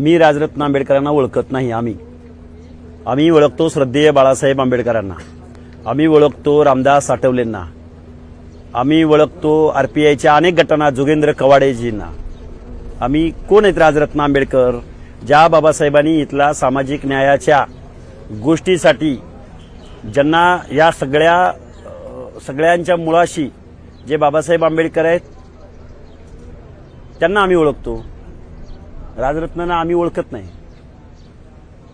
मी राजरत्न आंबेडकरांना ओळखत नाही आम्ही. आम्ही ओळखतो श्रद्धेय बाळासाहेब आंबेडकरांना. आम्ही ओळखतो रामदास साठवलेंना आम्ही ओळखतो आरपीआयच्या अनेक गटांना जोगेंद्र कवाडेजींना. आम्ही कोण आहेत राजरत्न आंबेडकर? ज्या बाबासाहेबांनी इथला सामाजिक न्यायाच्या गोष्टीसाठी ज्यांना या सगळ्या सगळ्यांच्या मुळाशी जे बाबासाहेब आंबेडकर आहेत त्यांना आम्ही ओळखतो. राजरत्नांना आम्ही ओळखत नाही.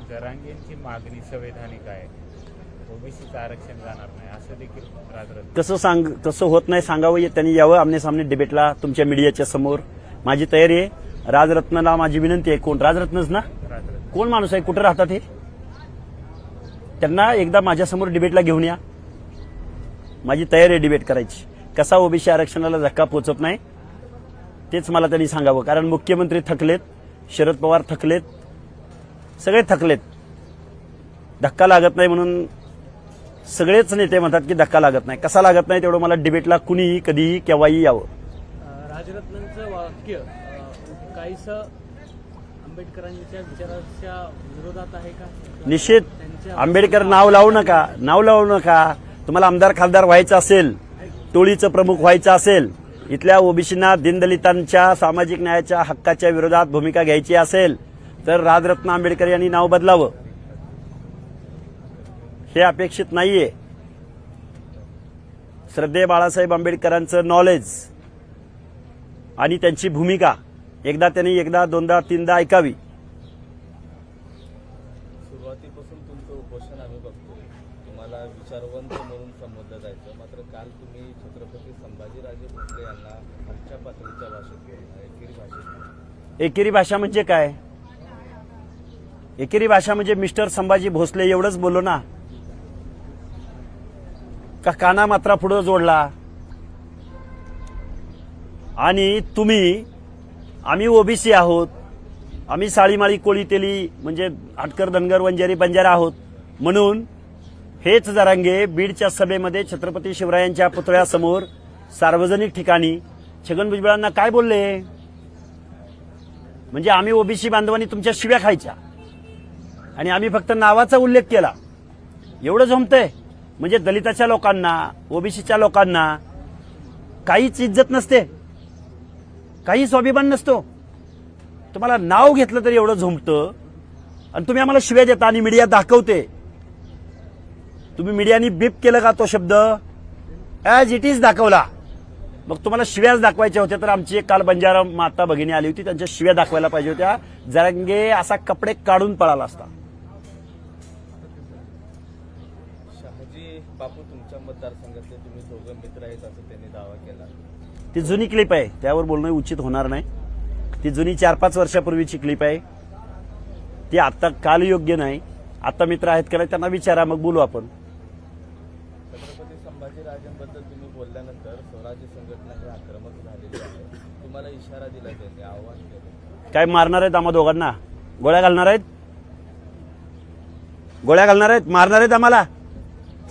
जरांगेंची मागणी संवैधानिक आहे. ओबीसीचं आरक्षण जाणार नाही असं देखील राजरत्न कसं सांग कसं होत नाही सांगावं त्यांनी यावं. आमने सामने डिबेटला तुमच्या मीडियाच्या समोर. माझी तयारी आहे. राजरत्नाला माझी विनंती आहे. कोण? राजरत्नच ना? राजरत्न. कोण माणूस आहे? कुठं राहतात हे? त्यांना एकदा माझ्यासमोर डिबेटला घेऊन या. माझी तयारी आहे डिबेट करायची. कसा ओबीसी आरक्षणाला धक्का पोचत नाही तेच मला त्यांनी सांगावं. कारण मुख्यमंत्री थकलेत. शरद पवार थकलेत. सगळे थकलेत. धक्का लागत नाही म्हणून सगळेच नेते म्हणतात की धक्का लागत नाही. कसा लागत नाही तेवढं मला डिबेटला कुणीही कधीही केव्हाही यावं. राजरत्नांचं वाक्य काहीसं आंबेडकरांच्या विचाराच्या विरोधात आहे का? निश्चित आंबेडकर नाव लावू नका. नाव लावू नका. तुम्हाला आमदार खासदार व्हायचं असेल टोळीचं प्रमुख व्हायचं असेल इथल्या ओबीसींना दीनदलितांच्या सामाजिक न्यायाच्या हक्काच्या विरोधात भूमिका घ्यायची असेल तर राजरत्न आंबेडकर यांनी नाव बदलावं. हे अपेक्षित नाहीये. श्रद्धे बाळासाहेब आंबेडकरांचं नॉलेज आणि त्यांची भूमिका एकदा त्यांनी एकदा दोनदा तीनदा ऐकावी. सुरुवातीपासून तुमचं उपोषण आम्ही बघतो तुम्हाला विचारवंत म्हणून संबोधलं जायचं मात्र काल तुम्ही छत्रपती संभाजीराजे भोसले यांना आमच्या पातळीच्या भाषेत बोलला एकेरी भाषेत बोलला. एकेरी भाषा म्हणजे काय? एकेरी भाषा म्हणजे मिस्टर संभाजी भोसले एवढंच बोललो ना. का काना मात्रा पुढं जोडला? आणि तुम्ही आम्ही ओबीसी आहोत आम्ही साळीमाळी कोळी तेली म्हणजे आटकर धनगर वंजारी बंजारा आहोत. म्हणून हेच जरांगे बीडच्या सभेमध्ये छत्रपती शिवरायांच्या पुतळ्यासमोर सार्वजनिक ठिकाणी छगन भुजबळांना काय बोलले? म्हणजे आम्ही ओबीसी बांधवांनी तुमच्या शिव्या खायच्या. आणि आम्ही फक्त नावाचा उल्लेख केला. एवढं जमतंय? म्हणजे दलिताच्या लोकांना ओबीसीच्या लोकांना काहीच इज्जत नसते. काही स्वाभिमान नसतो. तुम्हाला नाव घेतलं तरी एवढं झोंबतं आणि तुम्ही आम्हाला शिव्या देता आणि मीडिया दाखवते. तुम्ही मीडियानी बीप केलं का तो शब्द? ॲज इट इज दाखवला. मग तुम्हाला शिव्याच दाखवायच्या होत्या तर आमची एक काल बंजारा माता भगिनी आली होती त्यांच्या शिव्या दाखवायला पाहिजे होत्या. जरांगे असा कपडे काढून पळाला असता. शहाजी बापू तुमच्या मतदारसंघातले तुम्ही दोघं मित्र आहेत असं त्यांनी दावा केला. ती जुनी क्लिप आहे त्यावर बोलणं उचित होणार नाही. ती जुनी चार पाच वर्षापूर्वीची क्लिप आहे. ती आता काल योग्य नाही. आता मित्र आहेत का नाही त्यांना विचारा मग बोलू आपण. छत्रपती संभाजीराजांबद्दल तुम्ही बोलल्यानंतर स्वराज्य संघटना ही आक्रमक झालेली आहे. तुम्हाला इशारा दिला त्यांनी आव्हान केलं काय मारणार आहेत आम्हा दोघांना? गोळ्या घालणार आहेत? गोळ्या घालणार आहेत? मारणार आहेत आम्हाला?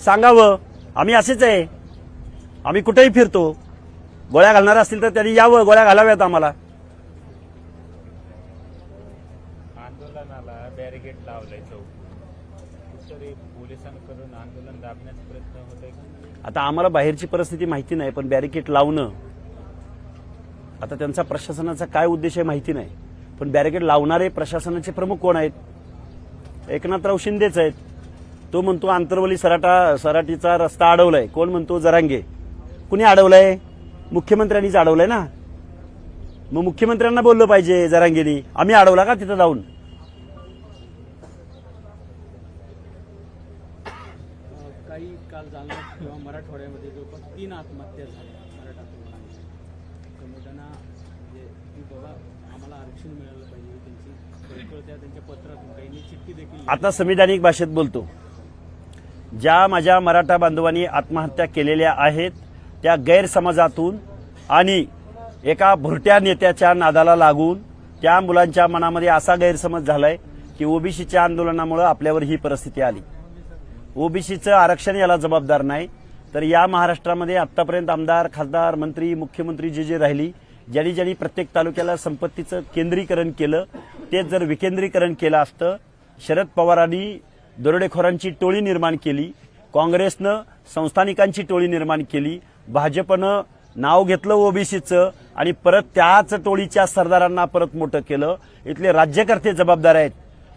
सांगावं. आम्ही असेच आहे. आम्ही कुठेही फिरतो. गोळ्या घालणार असतील तर त्यांनी यावं. गोळ्या घालाव्यात आम्हाला. आंदोलनाला बॅरिगेट लावलंय चौक तरी पोलिसांकडून आंदोलन का? आता आम्हाला बाहेरची परिस्थिती माहिती नाही पण बॅरिकेड लावणं आता त्यांचा प्रशासनाचा काय उद्देश आहे माहिती नाही. पण बॅरिकेड लावणारे प्रशासनाचे प्रमुख कोण आहेत? एकनाथराव शिंदेच आहेत. तो म्हणतो आंतरवली सराटा सराटीचा रस्ता अडवलाय. कोण म्हणतो? जरांगे. कुणी अडवलाय? मुख्यमंत्र्यांनीच अडवलाय ना. मग मुख्यमंत्र्यांना बोललं पाहिजे जरांगेनी. आम्ही अडवला का तिथं जाऊन अ, काही काल जालना किंवा मराठवाड्यामध्ये जवळपास तीन आत्महत्या झाल्या मराठा तरुणांच्या त्यामुळे त्यांना म्हणजे की बाबा आम्हाला आरक्षण मिळालं पाहिजे त्यांची कळकळत्या त्यांच्या पत्रातून काहींनी चिठ्ठी देखील लिहिली. आता संविधानिक भाषेत बोलतो. ज्या माझ्या मराठा बांधवांनी आत्महत्या केलेल्या आहेत त्या गैरसमजातून आणि एका भुरट्या नेत्याच्या नादाला लागून त्या मुलांच्या मनामध्ये असा गैरसमज झालाय की ओबीसीच्या आंदोलनामुळे आपल्यावर ही परिस्थिती आली. ओबीसीचं आरक्षण याला जबाबदार नाही तर या महाराष्ट्रामध्ये आतापर्यंत आमदार खासदार मंत्री मुख्यमंत्री जे जे राहिली ज्यांनी ज्यांनी प्रत्येक तालुक्याला संपत्तीचं केंद्रीकरण केलं तेच जर विकेंद्रीकरण केलं असतं शरद पवारांनी दरोडेखोरांची टोळी निर्माण केली काँग्रेसनं संस्थानिकांची टोळी निर्माण केली भाजपनं नाव घेतलं ओबीसीचं आणि परत त्याच टोळीच्या सरदारांना परत मोठं केलं इथले राज्यकर्ते जबाबदार आहेत.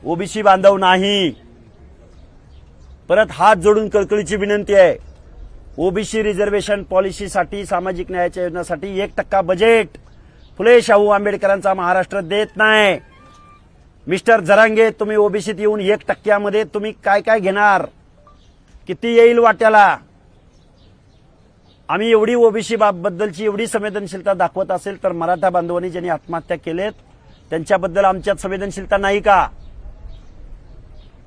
ओबीसी बांधव नाही. परत हात जोडून कळकळीची विनंती आहे. ओबीसी रिझर्वेशन पॉलिसीसाठी सामाजिक न्यायाच्या योजनासाठी एक टक्का बजेट. फुले शाहू आंबेडकरांचा महाराष्ट्र देत नाही. मिस्टर जरांगे तुम्ही ओबीसीत येऊन एक टक्क्यामध्ये तुम्ही काय काय घेणार? किती येईल वाट्याला? आम्ही एवढी ओबीसी बाबबद्दलची एवढी संवेदनशीलता दाखवत असेल तर मराठा बांधवांनी ज्यांनी आत्महत्या केलेत त्यांच्याबद्दल आमच्यात संवेदनशीलता नाही का?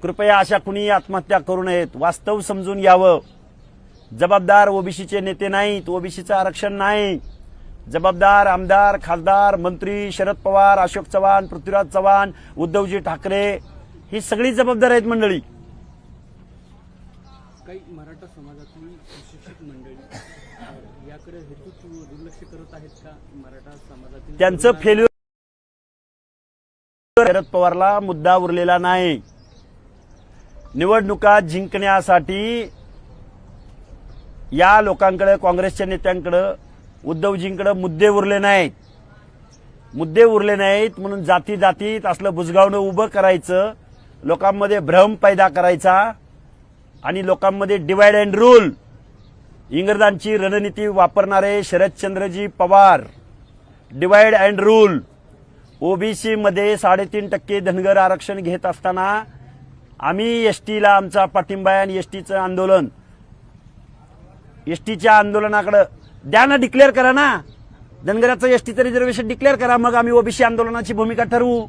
कृपया अशा कुणीही आत्महत्या करू नयेत. वास्तव समजून यावं. जबाबदार ओबीसीचे नेते नाहीत ओबीसीचं आरक्षण नाही. जबाबदार आमदार खासदार मंत्री शरद पवार अशोक चव्हाण पृथ्वीराज चव्हाण उद्धवजी ठाकरे ही सगळी जबाबदार आहेत मंडळी. काही मराठा समाजातील मंडळी अ, याकडे दुर्लक्ष करत आहेत का? मराठा समाजातील त्यांचं फेल्युअर शरद पवारला मुद्दा उरलेला नाही. निवडणुका जिंकण्यासाठी या लोकांकडे काँग्रेसच्या नेत्यांकडं उद्धवजींकडे मुद्दे उरले नाहीत. मुद्दे उरले नाहीत म्हणून जाती जातीत असलं बुजगावणं उभं करायचं लोकांमध्ये भ्रम पैदा करायचा आणि लोकांमध्ये डिवाइड अँड रूल इंग्रजांची रणनीती वापरणारे Sharadchandraji Pawar. Divide and rule ओबीसीमध्ये साडेतीन टक्के धनगर आरक्षण घेत असताना आम्ही एसटीला आमचा पाठिंबा आहे आणि एसटीचं आंदोलन. एसटीच्या आंदोलनाकडं. द्या ना डिक्लेअर करा ना. धनगराचं एसटीचं रिझर्वेशन डिक्लेअर करा मग आम्ही ओबीसी आंदोलनाची भूमिका ठरवू.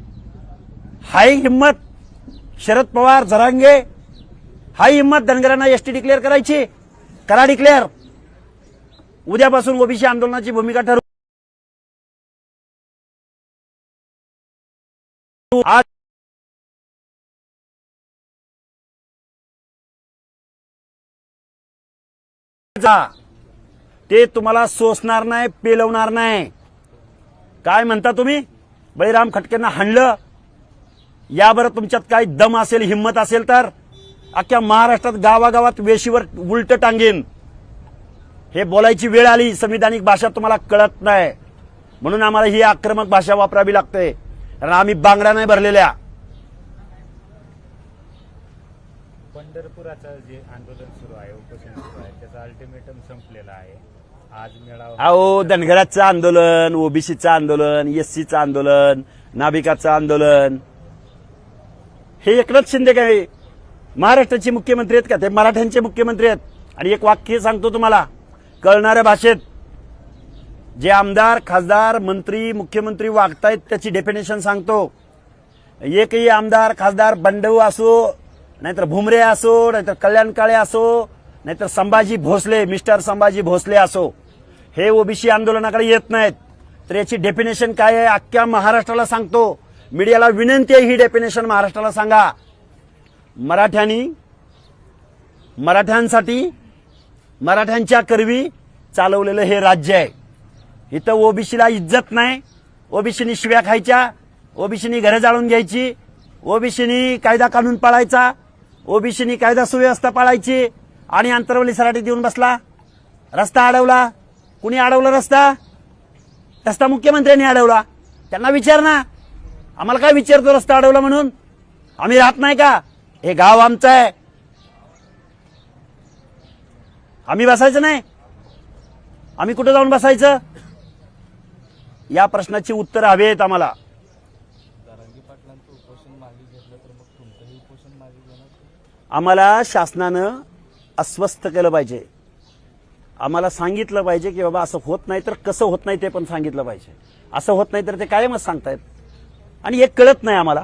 हाय हिंमत शरद पवार झरांगे हाय हिंमत धनगरांना एसटी डिक्लेअर करायची. करा डिक्लेअर उद्यापासून ओबीसी आंदोलनाची भूमिका ठरवू. आज जा. ते तुम्हाला सोसणार नाही पेलवणार नाही. काय म्हणता तुम्ही? बळीराम खटकेंना हाणलं. याबरोबर तुमच्यात काही दम असेल हिंमत असेल तर अख्ख्या महाराष्ट्रात गावागावात वेशीवर उलट टांगेन. हे बोलायची वेळ आली संविधानिक भाषा तुम्हाला कळत नाही. म्हणून आम्हाला ही आक्रमक भाषा वापरावी लागते. कारण आम्ही बांगड्या नाही भरलेल्या. पंढरपुराचं जे आंदोलन सुरू आहे उपोषण सुरू आहे त्याचा अल्टिमेटम संपलेला आहे. आज मेळावा अहो धनगराचं आंदोलन ओबीसीचं आंदोलन एससीचं आंदोलन नाभिकाचं आंदोलन. हे एकनाथ शिंदे काय? महाराष्ट्राचे मुख्यमंत्री आहेत का? ते मराठ्यांचे मुख्यमंत्री आहेत. आणि एक वाक्य सांगतो तुम्हाला. कळणाऱ्या भाषेत जे आमदार खासदार मंत्री मुख्यमंत्री वागतायत त्याची डेफिनेशन सांगतो. एकही आमदार खासदार बंडू असो नाहीतर भुमरे असो नाहीतर कल्याण काळे असो नाहीतर संभाजी भोसले मिस्टर संभाजी भोसले असो हे ओबीसी आंदोलनाकडे येत नाहीत. तर याची डेफिनेशन काय आहे अख्ख्या महाराष्ट्राला सांगतो. मीडियाला विनंती आहे ही डेफिनेशन महाराष्ट्राला सांगा. मराठ्यांनी मराठ्यांसाठी मराठ्यांच्या करवी चालवलेलं हे राज्य आहे. इथं ओबीसीला इज्जत नाही. ओबीसीनी शिव्या खायच्या ओबीसीनी घरं जाळून घ्यायची ओबीसीनी कायदा कानून पाळायचा ओबीसीनी कायदा सुव्यवस्था पाळायची आणि आंतरवली सराटी देऊन बसला. रस्ता अडवला. कुणी अडवला रस्ता? रस्ता मुख्यमंत्र्यांनी अडवला. त्यांना विचार ना. आम्हाला काय विचारतो रस्ता अडवला म्हणून? आम्ही राहत नाही का? हे गाव आमचं आहे. आम्ही बसायचं नाही. आम्ही कुठं जाऊन बसायचं? या प्रश्नाची उत्तर हवेत आम्हाला. आम्हाला शासनानं अस्वस्थ केलं पाहिजे. आम्हाला सांगितलं पाहिजे की बाबा असं होत नाही तर कसं होत नाही ते पण सांगितलं पाहिजे. असं होत नाही तर ते कायमच सांगतायत. आणि हे कळत नाही आम्हाला.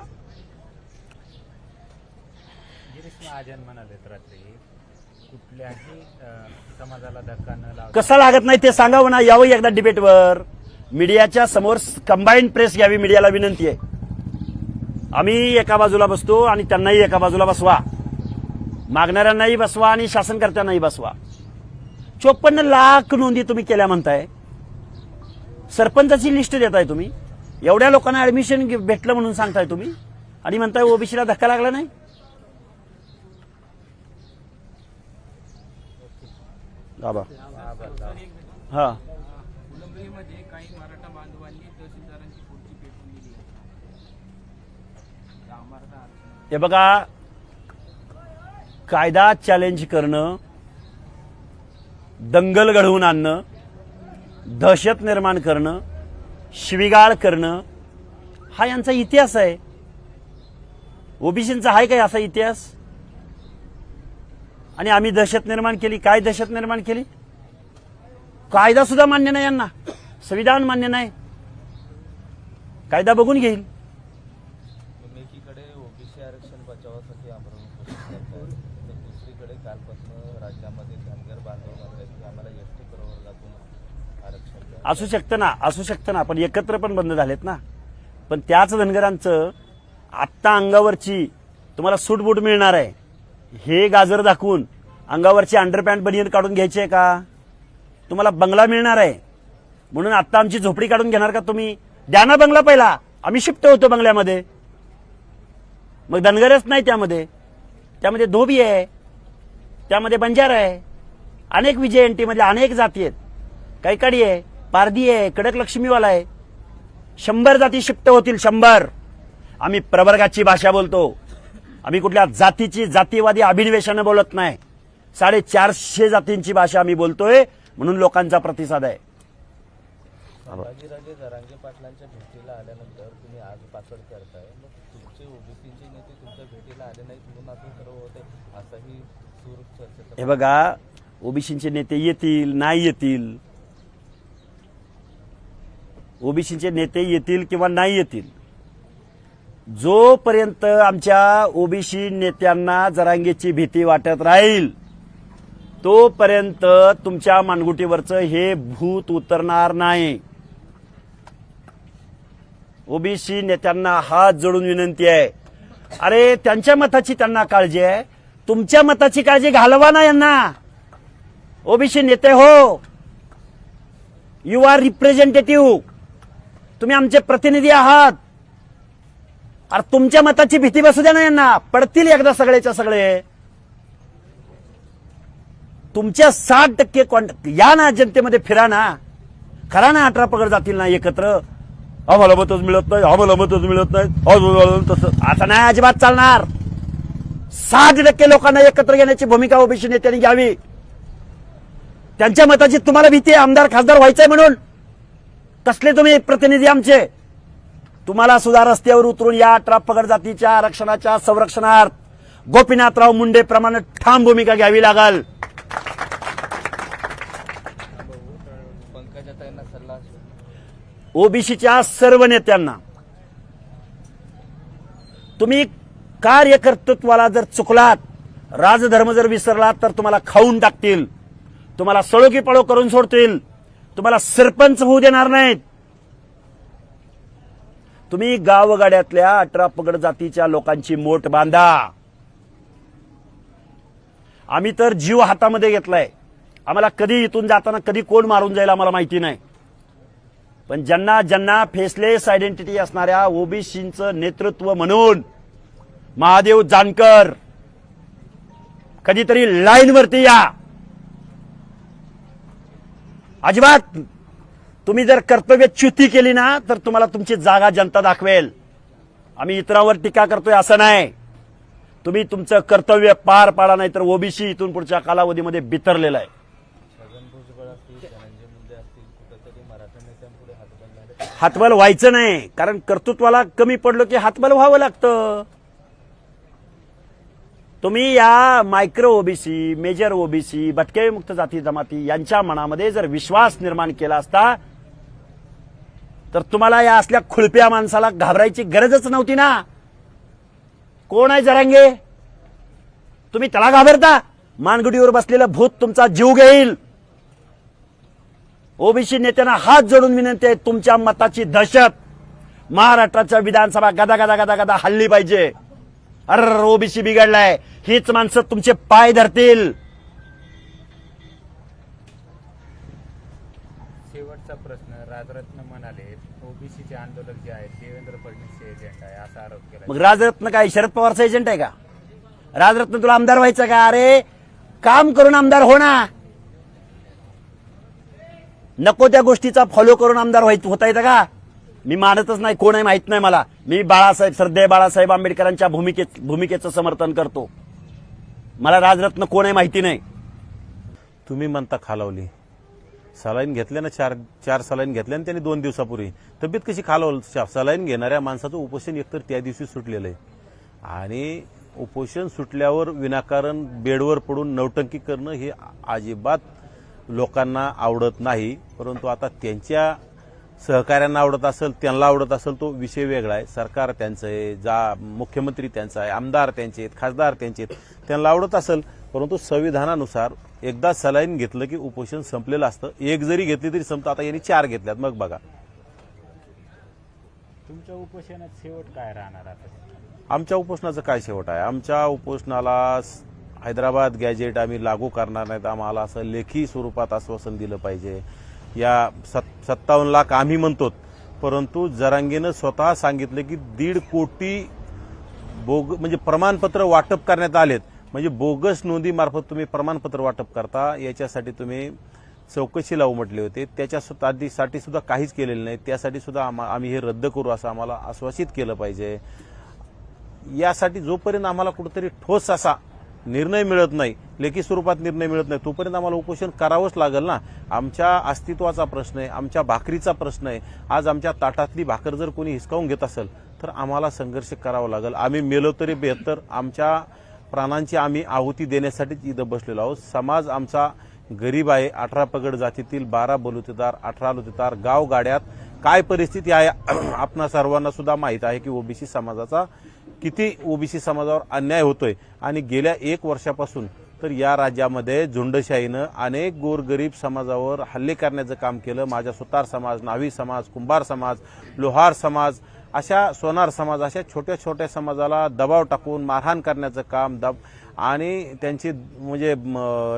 गिरीश महाजन म्हणालेत रात्री कुठल्याही अ, समाजाला धक्का न लावता कसं लागत नाही ते सांगावं ना यावं एकदा डिबेटवर. मीडियाच्या समोर कंबाईंड प्रेस घ्यावी मीडियाला विनंती आहे. आम्ही एका बाजूला बसतो आणि त्यांनाही एका बाजूला बसवा. मागणाऱ्यांनाही बसवा आणि शासनकर्त्यांनाही बसवा. चोपन्न लाख नोंदी तुम्ही केल्या म्हणताय. सरपंचाची लिस्ट देताय तुम्ही. एवढ्या लोकांना ऍडमिशन भेटलं म्हणून सांगताय तुम्ही. आणि म्हणताय ओबीसीला धक्का लागला नाही? बाबा. हा. हे बघा मराठा बांधवांनी तहसीलदारांची पुढची पेटून दिली मराठा आरक्षण हे बघा कायदा चॅलेंज करणं दंगल घडवून आणणं दहशत निर्माण करणं शिविगाळ करणं हा यांचा इतिहास आहे. ओबीसींचा आहे काय असा इतिहास? आणि आम्ही दहशत निर्माण केली काय दहशत निर्माण केली? कायदा सुद्धा मान्य नाही यांना. संविधान मान्य नाही. कायदा बघून घेईल तुम्ही एकीकडे ओबीसी आरक्षण बचावासाठी आंदोलन घोषित करताय तर दुसरीकडे कालपासून राज्यामध्ये धनगर बांधव म्हणतात की आम्हाला एस टी प्रवर्गातून आरक्षण द्या असू शकतं ना असू शकतं ना पण एकत्र पण बंद झालेत ना. पण त्याच धनगरांचं आत्ता अंगावरची तुम्हाला सूटबूट मिळणार आहे. हे गाजर दाखवून अंगावरची अंडरपॅन्ट बनियन काढून घ्यायची आहे का? तुम्हाला बंगला मिळणार आहे. म्हणून आत्ता आमची झोपडी काढून घेणार का तुम्ही? द्या ना बंगला पहिला. आम्ही शिफ्ट होतो बंगल्यामध्ये. मग धनगरच नाही त्यामध्ये. त्यामध्ये धोबी आहे. त्यामध्ये बंजार आहे. अनेक विजय एन टीमध्ये अनेक जाती आहेत. कैकाडी आहे. पारधी आहे कडक लक्ष्मीवाला आहे. शंभर जाती शिफ्ट होतील शंभर. आम्ही प्रवर्गाची भाषा बोलतो. आम्ही कुठल्या जातीची जातीवादी अभिनिवेशानं बोलत नाही. साडेचारशे जातींची भाषा आम्ही बोलतोय म्हणून लोकांचा प्रतिसाद आहे. संभाजीराजे जरांगे पाटलांच्या भेटीला आल्यानंतर तुम्ही आज पाकड करताय. मग तुमचे ओबीसीचे नेते तुमच्या भेटीला आले नाहीत म्हणून असं सर्व होते असाही सूर चर्चेचा हे बघा ओबीसीचे नेते येतील नाही येतील ओबीसीचे नेते येतील किंवा नाही येतील. जोपर्यंत आमच्या ओबीसी नेत्यांना जरांगेची भीती वाटत राहील तोपर्यंत तुमच्या मानगुटीवरचं हे भूत उतरणार नाही. ओबीसी नेत्यांना हात जोडून विनंती आहे. अरे त्यांच्या मताची त्यांना काळजी आहे. तुमच्या मताची काळजी घालवा ना यांना. ओबीसी नेते हो. यू आर रिप्रेझेंटेटिव्ह तुम्ही आमचे प्रतिनिधी आहात. अरे तुमच्या मताची भीती बसू द्या ना यांना. पडतील एकदा सगळेच्या सगळे. तुमच्या साठ टक्के कॉन्टॅक्ट या ना जनतेमध्ये फिरा ना. खरा ना अठरा पगड जातील ना एकत्र. आम्हाला मतच मिळत नाही आम्हाला मतच मिळत नाही. तसं आता नाही अजिबात चालणार. साठ टक्के लोकांना एकत्र घेण्याची भूमिका ओबीसी नेत्यांनी घ्यावी. त्यांच्या मताची तुम्हाला भीती आहे. आमदार खासदार व्हायचंय म्हणून. कसले तुम्ही प्रतिनिधी आमचे? तुम्हाला सुद्धा रस्त्यावर उतरून या अठरा पगड जातीच्या आरक्षणाच्या संरक्षणार्थ गोपीनाथराव मुंडे प्रमाणे ठाम भूमिका घ्यावी लागल. ओबीसीच्या सर्व नेत्यांना तुम्ही कार्यकर्तृत्वाला जर चुकलात राजधर्म जर विसरलात तर तुम्हाला खाऊन टाकतील. तुम्हाला सळोकी पळो करून सोडतील. तुम्हाला सरपंच होऊ देणार नाहीत. तुम्ही गावगाड्यातल्या अठरा पगड जातीच्या लोकांची मोठ बांधा. आम्ही तर जीव हातामध्ये घेतलाय. आम्हाला कधी इथून जाताना कधी कोण मारून जाईल आम्हाला माहिती नाही. पण ज्यांना ज्यांना फेसलेस आयडेंटिटी असणाऱ्या ओबीसीचं नेतृत्व म्हणून महादेव जानकर कधीतरी लाईनवरती या. अजिबात! तुम्ही जर कर्तव्य च्युती केली ना तर तुम्हाला तुमची जागा जनता दाखवेल. आम्ही इतरांवर टीका करतोय असं नाही. तुम्ही तुमचं कर्तव्य पार पाडा नाही तर ओबीसी इथून पुढच्या कालावधीमध्ये बितरलेलं आहे. हातबल हातबल व्हायचं नाही कारण कर्तृत्वाला कमी पडलो की हातबल व्हावं लागतं. तुम्ही या मायक्रो ओबीसी मेजर ओबीसी भटकेमुक्त जाती जमाती यांच्या मनामध्ये जर विश्वास निर्माण केला असता तर तुम्हाला या असल्या खुळप्या माणसाला घाबरायची गरजच नव्हती ना. कोण आहे जरांगे? तुम्ही त्याला घाबरता? मानगुडीवर बसलेलं भूत तुमचा जीव घेईल. ओबीसी नेत्यांना हात जोडून विनंती आहे तुमच्या मताची दहशत महाराष्ट्राच्या विधानसभा गदा गदा गदा गदा हल्ली पाहिजे. अर ओबीसी बिघडलाय. हीच माणसं तुमचे पाय धरतील. शेवटचा प्रश्न राजरत्न ओबीसीचे आंदोलक जे आहेत देवेंद्र फडणवीसचे एजंट आहे असा आरोप केला. मग राजरत्न काय शरद पवारचा एजंट आहे का? राजरत्न तुला आमदार व्हायचं का? अरे काम करून आमदार हो ना. नको त्या गोष्टीचा फॉलो करून आमदार व्हायच होता येतं का? मी मानतच नाही कोण आहे माहीत नाही मला. मी बाळासाहेब श्रद्धेय बाळासाहेब आंबेडकरांच्या भूमिके भूमिकेचं समर्थन करतो. मला राजरत्न कोण आहे माहिती नाही. तुम्ही म्हणता खालावली. सलाईन घेतल्या ना चार चार सलाईन घेतल्यानं त्यांनी दोन दिवसापूर्वी. तब्येत कशी खालावल? सलाईन घेणाऱ्या माणसाचं उपोषण एकतर त्या दिवशी सुटलेलं आहे. आणि उपोषण सुटल्यावर विनाकारण बेडवर पडून नौटंकी करणं हे अजिबात लोकांना आवडत नाही. परंतु आता त्यांच्या सहकाऱ्यांना आवडत असेल त्यांना आवडत असेल तो विषय वेगळा आहे. सरकार त्यांचं आहे जा मुख्यमंत्री त्यांचा आहे आमदार त्यांचे आहेत खासदार त्यांचे आहेत. त्यांना आवडत असेल परंतु संविधानानुसार एकदा सलाईन घेतलं की उपोषण संपलेलं असतं. एक जरी घेतली तरी संपतं. आता यांनी चार घेतल्यात. मग बघा. तुमच्या उपोषणात शेवट काय राहणार आता? आमच्या उपोषणाचं काय शेवट आहे? आमच्या उपोषणाला हैदराबाद गॅजेट आम्ही लागू करणार नाहीत. आम्हाला असं लेखी स्वरूपात आश्वासन दिलं पाहिजे. या सत् सत्तावन्न लाख आम्ही म्हणतो परंतु जरांगेनं स्वतः सांगितलं की दीड कोटी बोग म्हणजे प्रमाणपत्र वाटप करण्यात आलेत. म्हणजे बोगस नोंदीमार्फत तुम्ही प्रमाणपत्र वाटप करता. याच्यासाठी तुम्ही चौकशी लावू म्हटले होते. त्याच्या आधीसाठी सुद्धा काहीच केलेलं नाही. त्यासाठी सुद्धा आम्ही हे रद्द करू असं आम्हाला आश्वासित केलं पाहिजे. यासाठी जोपर्यंत आम्हाला कुठेतरी ठोस असा निर्णय मिळत नाही लेखी स्वरूपात निर्णय मिळत नाही. तोपर्यंत आम्हाला उपोषण करावंच लागेल ना? आमच्या अस्तित्वाचा प्रश्न आहे आमच्या भाकरीचा प्रश्न आहे. आज आमच्या ताटातली भाकर जर कोणी हिसकावून घेत असेल तर आम्हाला संघर्ष करावा लागेल. आम्ही मेलो तरी बेहतर आमच्या प्राणांची आम्ही आहुती देण्यासाठीच इथं बसलेलो आहोत. समाज आमचा गरीब आहे अठरा पगड जातीतील बारा बलुतेदार अठरा लुतेदार गाव गाड्यात काय परिस्थिती आहे आपणा सर्वांना सुद्धा माहीत आहे की ओबीसी समाजाचा किती ओबीसी समाजावर अन्याय होतोय आणि गेल्या एक वर्षापासून तर या राज्यामध्ये झुंडशाहीनं अनेक गोरगरीब समाजावर हल्ले करण्याचं काम केलं. माझ्या सुतार समाज नावी समाज कुंभार समाज लोहार समाज अशा सोनार समाज अशा छोट्या छोट्या समाजाला दबाव टाकून मारहाण करण्याचं काम दब आणि त्यांची म्हणजे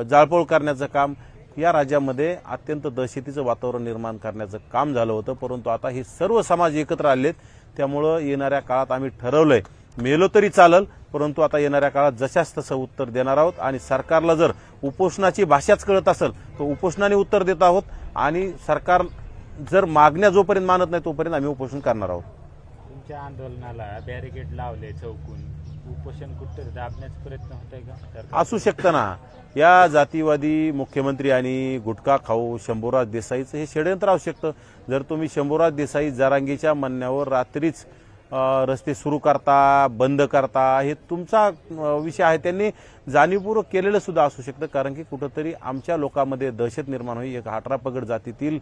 जाळपोळ करण्याचं काम या राज्यामध्ये अत्यंत दहशतीचं वातावरण निर्माण करण्याचं काम झालं होतं. परंतु आता हे सर्व समाज एकत्र आलेत. त्यामुळं येणाऱ्या काळात आम्ही ठरवलं आहे मेलो तरी चालल परंतु आता येणाऱ्या काळात जशाच तसं उत्तर देणार आहोत आणि सरकारला जर उपोषणाची भाषाच कळत असेल तर उपोषणाने उत्तर देत आहोत आणि सरकार जर मागण्या जोपर्यंत मानत नाही तोपर्यंत आम्ही उपोषण करणार आहोत. तुमच्या आंदोलनाला बॅरिकेड लावले चौकून. उपोषण कुठतरी दाबण्याचा प्रयत्न होत आहे का असू शकतं ना. या जातीवादी मुख्यमंत्री आणि गुटखा खाऊ शंभूराज देसाईचं हे षडयंत्र असू शकतं जर तुम्ही शंभूराज देसाई जरांगीच्या म्हणण्यावर रात्रीच रस्ते सुरू करता बंद करता हे तुमचा विषय आहे. त्यांनी जाणीवपूर्वक केलेलं सुद्धा असू शकतं कारण की कुठंतरी आमच्या लोकांमध्ये दहशत निर्माण होईल एक अठरा पगड जातीतील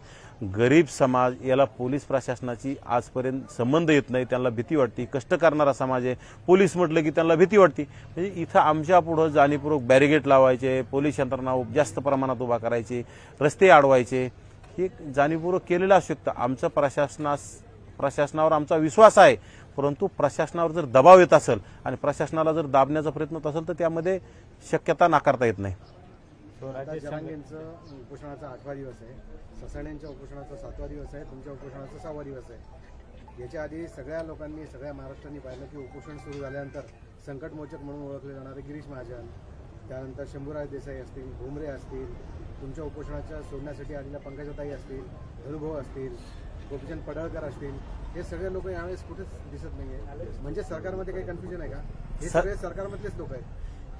गरीब समाज याला पोलीस प्रशासनाची आजपर्यंत संबंध येत नाही. त्यांना भीती वाटते. कष्ट करणारा समाज आहे. पोलीस म्हटलं की त्यांना भीती वाटते. म्हणजे इथं आमच्या पुढं जाणीवपूर्वक बॅरिगेट लावायचे पोलीस यंत्रणा जास्त प्रमाणात उभा करायची रस्ते अडवायचे. हे जाणीवपूर्वक केलेलं असू शकतं. आमचं प्रशासनास प्रशासनावर आमचा विश्वास आहे. परंतु प्रशासनावर जर दबाव येत असेल आणि प्रशासनाला जर दाबण्याचा प्रयत्न होत असेल तर त्यामध्ये शक्यता नाकारता येत नाही. उपोषणाचा आठवा दिवस आहे. ससाण्यांच्या उपोषणाचा सातवा दिवस आहे तुमच्या उपोषणाचा सहावा दिवस आहे. याच्या आधी सगळ्या लोकांनी सगळ्या महाराष्ट्रांनी पाहिलं की उपोषण सुरू झाल्यानंतर संकटमोचक म्हणून ओळखले जाणारे गिरीश महाजन त्यानंतर शंभूराज देसाई असतील भुमरे असतील तुमच्या उपोषणाच्या सोडण्यासाठी आलेल्या पंकजाताई असतील धनुभाऊ असतील गोपीचंद पडळकर असतील हे सगळे लोक यावेळेस कुठेच दिसत नाहीये. म्हणजे सरकारमध्ये काही कन्फ्युजन आहे का? हे सर- सगळे सरकारमधलेच लोक आहेत.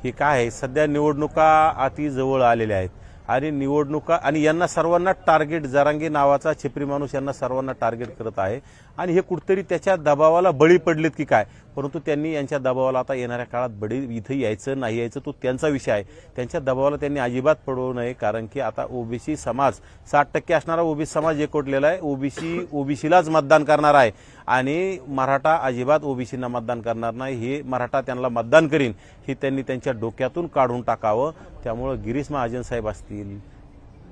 हे काय आहे? सध्या निवडणुका अति जवळ आलेल्या आहेत. आणि निवडणुका आणि यांना सर्वांना टार्गेट जरांगे नावाचा छेपरी माणूस यांना सर्वांना टार्गेट करत आहे. आणि हे कुठतरी त्याच्या दबावाला बळी पडलेत की काय? परंतु त्यांनी यांच्या दबावाला आता येणाऱ्या काळात बळी इथं यायचं नाही यायचं तो त्यांचा विषय आहे. त्यांच्या दबावाला त्यांनी अजिबात पडवू नये कारण की आता ओबीसी समाज साठ टक्के असणारा ओबीसी समाज एकवटलेला आहे. ओबीसी ओबीसीलाच मतदान करणार आहे. आणि मराठा अजिबात ओबीसींना मतदान करणार नाही. हे मराठा त्यांना मतदान करीन हे त्यांनी त्यांच्या डोक्यातून काढून टाकावं. त्यामुळं गिरीश महाजन साहेब असतील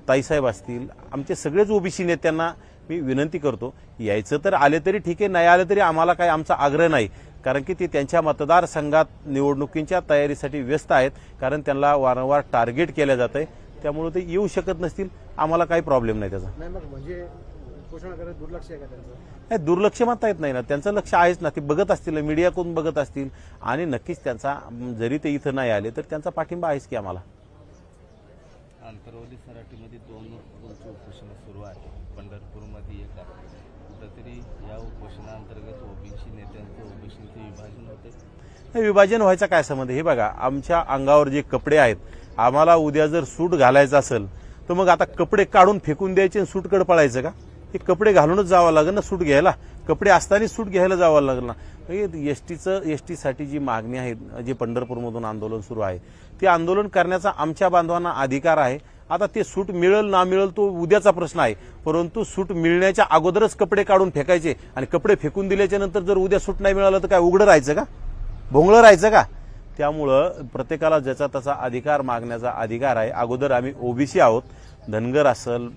ताईसाहेब असतील आमचे सगळेच ओबीसी नेत्यांना मी विनंती करतो यायचं तर आले तरी ठीक आहे नाही आले तरी आम्हाला काही आमचा आग्रह नाही. कारण की ते त्यांच्या मतदारसंघात निवडणुकींच्या तयारीसाठी व्यस्त आहेत कारण त्यांना वारंवार टार्गेट केलं जात आहे त्यामुळे ते येऊ शकत नसतील आम्हाला काही प्रॉब्लेम नाही त्याचा. नाही मग म्हणजे दुर्लक्ष आहे का त्यांचं? नाही दुर्लक्ष म्हणता येत नाही ना. त्यांचं लक्ष आहेच ना ते बघत असतील मीडियाकडून बघत असतील. आणि नक्कीच त्यांचा म, जरी ते इथं नाही आले तर त्यांचा पाठिंबा आहेच की आम्हाला आंतरवली सराटीमध्ये दोन दोनचे उपोषण सुरू आहे पंढरपूरमध्ये येतात कुठंतरी या उपोषणाअंतर्गत ओबीसी नेत्यांचं ओबीसीचं विभाजन होते विभाजन व्हायचा काय संबंध? हे बघा आमच्या अंगावर जे कपडे आहेत आम्हाला उद्या जर सूट घालायचं असेल तर मग आता कपडे काढून फेकून द्यायचे आणि सूटकडे पळायचं का? हे कपडे घालूनच जावं लागेल ना सूट घ्यायला? कपडे असतानाच सूट घ्यायला जावं लागेल ना? एस टीचं एस टीसाठी जी मागणी आहे जे पंढरपूरमधून आंदोलन सुरू आहे ते आंदोलन करण्याचा आमच्या बांधवांना अधिकार आहे. आता ते सूट मिळेल ना मिळेल तो उद्याचा प्रश्न आहे. परंतु सूट मिळण्याच्या अगोदरच कपडे काढून फेकायचे आणि कपडे फेकून दिल्याच्या नंतर जर उद्या सूट नाही मिळालं तर काय उघडं राहायचं का? भोंगळं राहायचं का? त्यामुळं प्रत्येकाला ज्याचा तसा अधिकार मागण्याचा अधिकार आहे. अगोदर आम्ही ओबीसी आहोत. धनगर असेल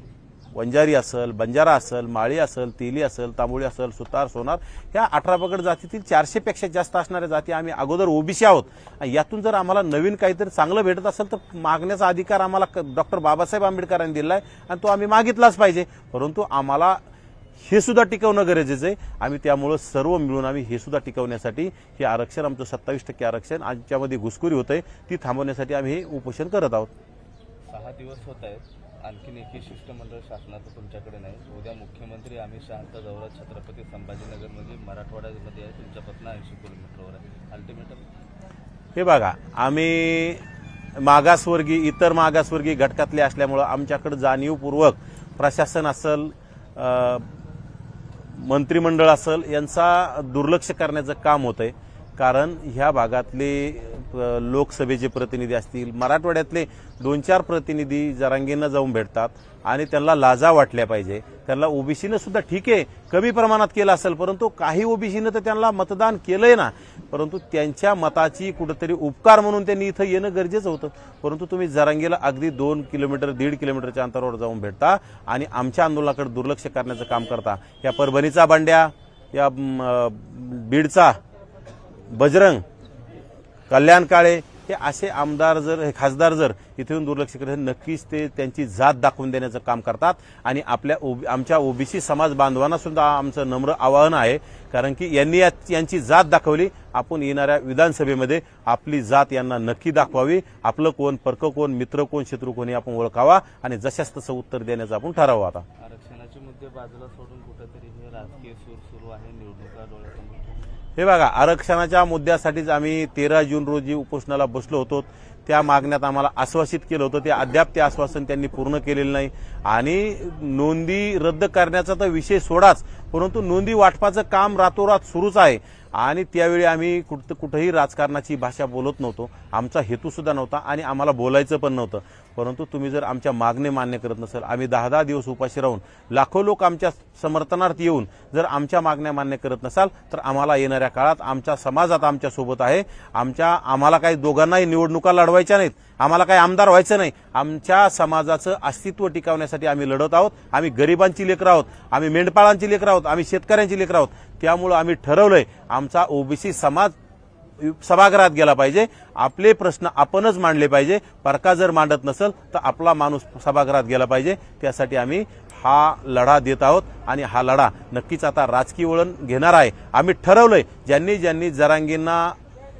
वंजारी असल बंजारा असल माळी असल तेली असल तांबोळी असल सुतार सोनार ह्या अठरा पगड जातीतील चारशेपेक्षा जास्त असणाऱ्या जाती आम्ही अगोदर ओबीसी आहोत. आणि यातून जर आम्हाला नवीन काहीतरी चांगलं भेटत असेल तर मागण्याचा अधिकार आम्हाला डॉक्टर बाबासाहेब आंबेडकरांनी दिला आहे आणि तो आम्ही मागितलाच पाहिजे. परंतु आम्हाला हे सुद्धा टिकवणं गरजेचं आहे. आम्ही त्यामुळं सर्व मिळून आम्ही हे सुद्धा टिकवण्यासाठी हे आरक्षण आमचं सत्तावीस टक्के आरक्षण आमच्यामध्ये घुसखोरी होत आहे ती थांबवण्यासाठी आम्ही हे उपोषण करत आहोत. सहा दिवस होत आहेत. आणखीन एकही शिष्टमंडळ शासनाचं तुमच्याकडे नाही. उद्या मुख्यमंत्री अमित शहाचा दौरा छत्रपती संभाजीनगरमध्ये मराठवाड्यामध्ये आहे. तुमच्यापासून ऐंशी किलोमीटरवर आहे. अल्टिमेटम हे बघा आम्ही मागासवर्गीय इतर मागासवर्गीय घटकातले असल्यामुळं आमच्याकडं जाणीवपूर्वक प्रशासन असल मंत्रिमंडळ असल यांचा दुर्लक्ष करण्याचं काम होतं आहे कारण ह्या भागातले लोकसभेचे प्रतिनिधी असतील मराठवाड्यातले दोन चार प्रतिनिधी जरांगींना जाऊन भेटतात आणि त्यांना लाजा वाटल्या पाहिजे. त्यांना ओबीसीनं सुद्धा ठीक आहे कमी प्रमाणात केलं असेल परंतु काही ओबीसीनं तर त्यांना मतदान केलंय ना. परंतु त्यांच्या मताची कुठंतरी उपकार म्हणून त्यांनी इथं येणं गरजेचं होतं. परंतु तुम्ही जरांगीला अगदी दोन किलोमीटर दीड किलोमीटरच्या अंतरावर जाऊन भेटता आणि आमच्या आंदोलनाकडे दुर्लक्ष करण्याचं काम करता. या परभणीचा बांड्या या बीडचा बजरंग कल्याण काळे हे असे आमदार जर हे खासदार जर इथून दुर्लक्ष करत नक्कीच ते त्यांची जात दाखवून देण्याचं काम करतात. आणि आपल्या ओबी आमच्या ओबीसी समाज बांधवांना सुद्धा आमचं नम्र आवाहन आहे. कारण की यांनी यांची जात दाखवली. आपण येणाऱ्या विधानसभेमध्ये आपली जात यांना नक्की दाखवावी. आपलं कोण परक कोण मित्र कोण शत्रू कोणी आपण ओळखावा. आणि जशास तसं उत्तर देण्याचं आपण ठरावं आता. मुद्दे बाजूला सोडून कुठेतरी हे राजकीय सूर सुरू आहे निवडणुका डोळ्यासमोर हे बघा आरक्षणाच्या मुद्द्यासाठीच आम्ही तेरा जून रोजी उपोषणाला बसलो होतो. त्या मागण्यात आम्हाला आश्वासित केलं होतं. ते अद्याप ते आश्वासन त्यांनी पूर्ण केलेलं नाही. आणि नोंदी रद्द करण्याचा तर विषय सोडाच परंतु नोंदी वाटपाचं काम रातोरात सुरूच आहे. आणि त्यावेळी आम्ही कुठं कुठंही राजकारणाची भाषा बोलत नव्हतो. आमचा हेतूसुद्धा नव्हता आणि आम्हाला बोलायचं पण नव्हतं. परंतु तुम्ही जर आमच्या मागणे मान्य करत नसाल आम्ही दहा दहा दिवस उपाशी राहून लाखो लोक आमच्या समर्थनार्थ येऊन जर आमच्या मागण्या मान्य करत नसाल तर आम्हाला येणाऱ्या काळात आमच्या समाजात आता आमच्यासोबत आहे. आमच्या आम्हाला काही दोघांनाही निवडणुका वाढवायच्या नाहीत. आम्हाला काही आमदार व्हायचं नाही. आमच्या समाजाचं अस्तित्व टिकवण्यासाठी आम्ही लढत आहोत. आम्ही गरिबांची लेकरं आहोत. आम्ही मेंढपाळांची लेकरं आहोत. आम्ही शेतकऱ्यांची लेकरं आहोत. त्यामुळं आम्ही ठरवलंय आमचा ओबीसी समाज सभागृहात गेला पाहिजे. आपले प्रश्न आपणच मांडले पाहिजे. परका जर मांडत नसेल तर आपला माणूस सभागृहात गेला पाहिजे. त्यासाठी आम्ही हा लढा देत आहोत आणि हा लढा नक्कीच आता राजकीय वळण घेणार आहे. आम्ही ठरवलंय ज्यांनी ज्यांनी जरांगींना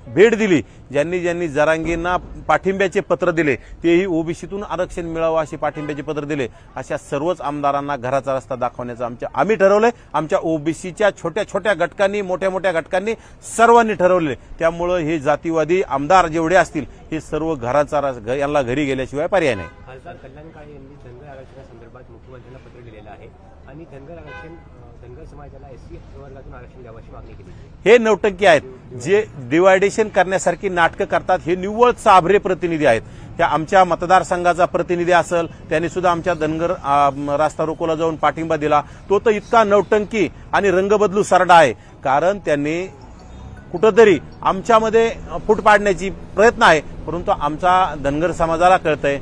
भेट दिली. ज्यांनी ज्यांनी जरांगींना पाठिंब्याचे पत्र दिले तेही ओबीसीतून आरक्षण मिळावं असे पाठिंब्याचे पत्र दिले. अशा सर्वच आमदारांना घराचा रस्ता दाखवण्याचं आमच्या आम्ही ठरवलंय. आमच्या ओबीसीच्या छोट्या छोट्या घटकांनी मोठ्या मोठ्या घटकांनी सर्वांनी ठरवले त्यामुळं हे जातीवादी आमदार जेवढे असतील हे सर्व घराचा यांना घरी गेल्याशिवाय पर्याय नाही. खासदार यांनी धनगर आरक्षणासंदर्भात मुख्यमंत्र्यांना पत्र आहे आणि धनगर आरक्षण धनगर समाजाला एस सी प्रवर्गातून आरक्षण मागणी केली हे नौटंकी आहेत. जे डिवायडेशन करण्यासारखी नाटकं करतात हे निव्वळ चाभरे प्रतिनिधी आहेत. त्या आमच्या मतदारसंघाचा प्रतिनिधी असेल त्यांनी सुद्धा आमच्या धनगर रास्ता रोकोला जाऊन पाठिंबा दिला. तो तर इतका नौटंकी आणि रंगबदलू सरडा आहे. कारण त्यांनी कुठंतरी आमच्यामध्ये फूट पाडण्याची प्रयत्न आहे परंतु आमचा धनगर समाजाला कळतंय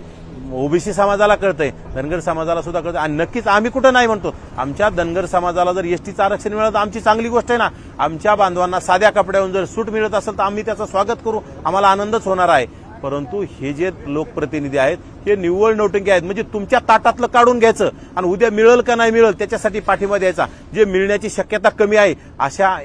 ओबीसी समाजाला कळतंय धनगर समाजाला सुद्धा कळतंय. आणि नक्कीच आम्ही कुठं नाही म्हणतो. आमच्या धनगर समाजाला जर एसटीचं आरक्षण मिळालं तर आमची चांगली गोष्ट आहे ना. आमच्या बांधवांना साध्या कपड्यावरून जर सूट मिळत असेल तर आम्ही त्याचं स्वागत करू. आम्हाला आनंदच होणार आहे. परंतु हे जे लोकप्रतिनिधी आहेत हे निव्वळ नौटंकी आहेत. म्हणजे तुमच्या ताटातलं काढून घ्यायचं आणि उद्या मिळेल का नाही मिळेल त्याच्यासाठी पाठिंबा द्यायचा. जे मिळण्याची शक्यता कमी आहे अशा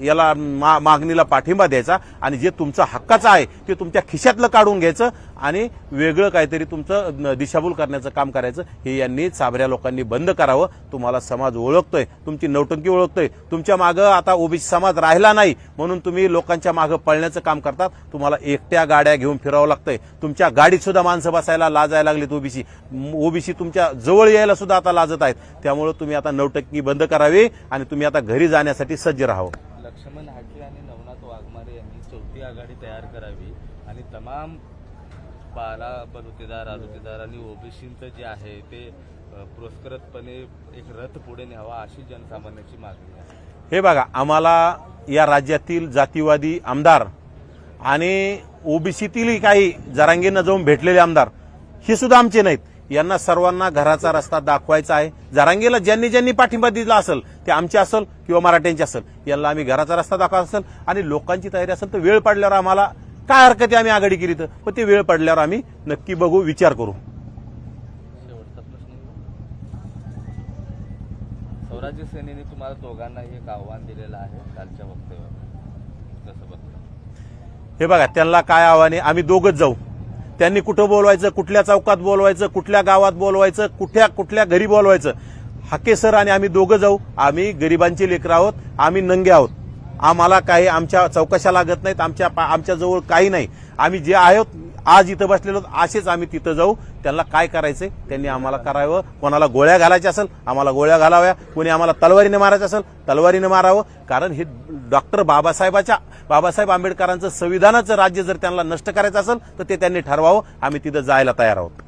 याला मा- मागणीला पाठिंबा द्यायचा आणि जे तुमचं हक्काचं आहे ते तुमच्या खिशातलं काढून घ्यायचं आणि वेगळं काहीतरी तुमचं न- दिशाभूल करण्याचं काम करायचं हे यांनी चाबऱ्या लोकांनी बंद करावं. तुम्हाला समाज ओळखतोय तुमची नौटंकी ओळखतोय तुमच्या मागं आता ओबीसी समाज राहिला नाही म्हणून तुम्ही लोकांच्या मागं पळण्याचं काम करतात. तुम्हाला एकट्या गाड्या घेऊन फिरावं लागतंय. तुमच्या गाडीत सुद्धा माणसं बसायला लाजायला लागलीत ओबीसी. ओबीसी तुमच्या जवळ यायला सुद्धा आता लाजत आहेत. त्यामुळे तुम्ही आता नौटंकी बंद करावी आणि तुम्ही आता घरी जाण्यासाठी सज्ज राहावं. लक्ष्मण हाके आणि नवनाथ वाघमारे यांनी चौथी आघाडी तयार करावी. आणि तमाम बारा बलुतेदार आरोतेदार आणि ओबीसींचं जे आहे ते पुरस्कृतपणे एक रथ पुढे न्यावा अशी जनसामान्याची मागणी आहे. हे बघा आम्हाला या राज्यातील जातीवादी आमदार आणि ओबीसीतील काही जरांगींना जाऊन भेटलेले आमदार हे सुद्धा आमचे नाहीत. यांना सर्वांना घराचा रस्ता दाखवायचा आहे. जरांगीला ज्यांनी ज्यांनी पाठिंबा दिला असेल ते आमचे असेल किंवा मराठ्यांचे असेल यांना आम्ही घराचा रस्ता दाखवायचा असेल आणि लोकांची तयारी असेल तर वेळ पडल्यावर आम्हाला काय हरकत आहे आम्ही आघाडी केली तर? पण ते वेळ पडल्यावर आम्ही नक्की बघू विचार करू. स्वराज्य सेनेने तुम्हाला दोघांनाही एक आव्हान दिलेलं आहे कालच्या बघता? हे बघा त्यांना काय आव्हाने आम्ही दोघच जाऊ. त्यांनी कुठं बोलवायचं कुठल्या चौकात बोलवायचं कुठल्या गावात बोलवायचं कुठल्या कुठल्या घरी बोलवायचं? हाके सर आणि आम्ही दोघं जाऊ. आम्ही गरिबांचे लेकर आहोत आम्ही नंगे आहोत. आम्हाला काही आमच्या चौकशा लागत नाहीत आमच्या पा- काही नाही. आम्ही जे आहोत आज इथं बसलेलो असेच आम्ही तिथं जाऊ. त्यांना काय करायचंय? त्यांनी आम्हाला करावं. कोणाला गोळ्या घालायच्या असेल आम्हाला गोळ्या घालाव्या. कोणी आम्हाला तलवारीने मारायचं असेल तलवारीने मारावं. कारण हे डॉक्टर बाबासाहेबाच्या बाबासाहेब आंबेडकरांचं संविधानाचं राज्य जर त्यांना नष्ट करायचं असेल तर ते त्यांनी ठरवावं. आम्ही तिथं जायला तयार आहोत.